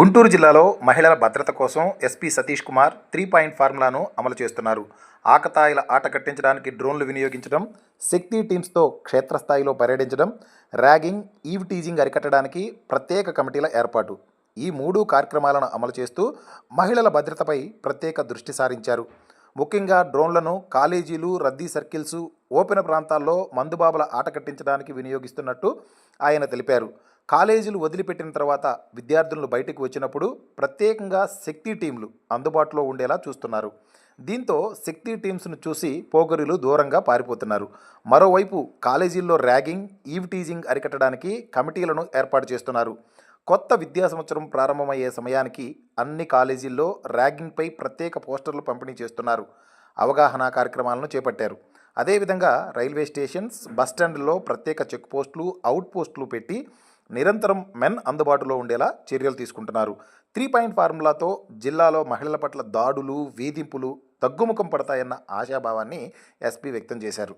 గుంటూరు జిల్లాలో మహిళల భద్రత కోసం SP Satish Kumar three point ఫార్ములాను అమలు చేస్తున్నారు. ఆకతాయిల ఆట కట్టించడానికి డ్రోన్లు వినియోగించడం శక్తి టీమ్స్తో క్షేత్రస్థాయిలో పర్యటించడం ర్యాగింగ్ ఈవ్ టీజింగ్ అరికట్టడానికి ప్రత్యేక కమిటీల ఏర్పాటు. ఈ మూడు కార్యక్రమాలను అమలు చేస్తూ మహిళల భద్రతపై ప్రత్యేక దృష్టి సారించారు. ముఖ్యంగా డ్రోన్లను కాలేజీలు రద్దీ సర్కిల్స్ ఓపెన్ ప్రాంతాల్లో మందుబాబుల ఆట కట్టించడానికి వినియోగిస్తున్నట్టు ఆయన తెలిపారు. కాలేజీలు వదిలిపెట్టిన తర్వాత విద్యార్థులను బయటకు వచ్చినప్పుడు ప్రత్యేకంగా శక్తి టీంలు అందుబాటులో ఉండేలా చూస్తున్నారు. దీంతో శక్తి టీమ్స్ను చూసి పోగరులు దూరంగా పారిపోతున్నారు. మరోవైపు కాలేజీల్లో ర్యాగింగ్ ఈవ్ టీజింగ్ అరికట్టడానికి కమిటీలను ఏర్పాటు చేస్తున్నారు. కొత్త విద్యా సంవత్సరం ప్రారంభమయ్యే సమయానికి అన్ని కాలేజీల్లో ర్యాగింగ్పై ప్రత్యేక పోస్టర్లు పంపిణీ చేస్తున్నారు. అవగాహన కార్యక్రమాలను చేపట్టారు. అదేవిధంగా రైల్వే స్టేషన్స్ బస్టాండ్లలో ప్రత్యేక చెక్ పోస్టులు అవుట్ పోస్టులు పెట్టి నిరంతరం మెన్ అందుబాటులో ఉండేలా చర్యలు తీసుకుంటున్నారు. త్రీ పాయింట్ ఫార్ములాతో జిల్లాలో మహిళల పట్ల దాడులు వేధింపులు తగ్గుముఖం పడతాయన్న ఆశాభావాన్ని ఎస్పీ వ్యక్తం చేశారు.